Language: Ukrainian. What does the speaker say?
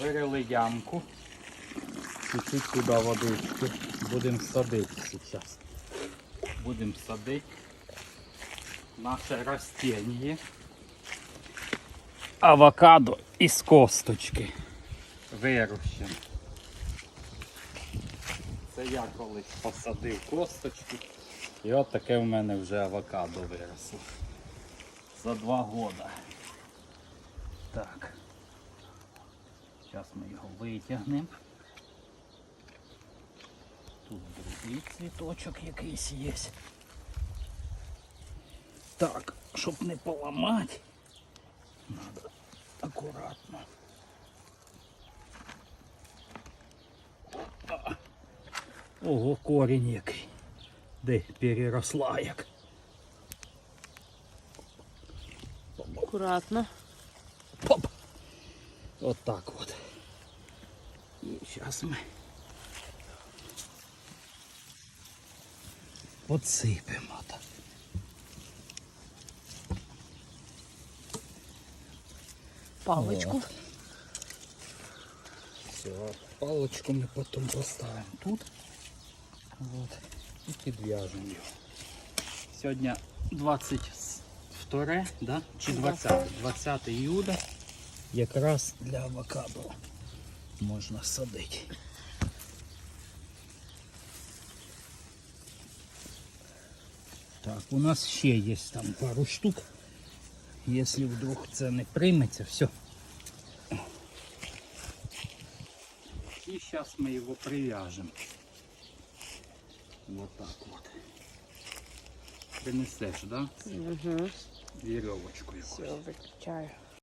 Вирили ямку. Чуть-чуть туди водички. Будемо садити зараз. Будемо садити наше растение. Авокадо із косточки. Вирощено. Це я колись посадив косточки. І от таке в мене вже авокадо виросло. За два года. Так. Зараз ми його витягнемо. Тут другий цвіточок якийсь є. Так, щоб не поламати, треба акуратно. Опа. Ого, корінь який. Де переросла як. Акуратно. Поп. Вот так вот. И сейчас мы подсыпем это. Паличку. Вот. Все, палочку мы потом поставим тут. Вот. И підв'яжемо його. Сьогодні 22, да? Чи 20? 20 іюля. Якраз для авокадо можна садити. Так, у нас ще є там пару штук. Якщо вдруг це не прийметься, все. І зараз ми його прив'яжемо. Вот так вот. Принесеш, да? Угу. Вірьовочку якусь. Все, виключаю.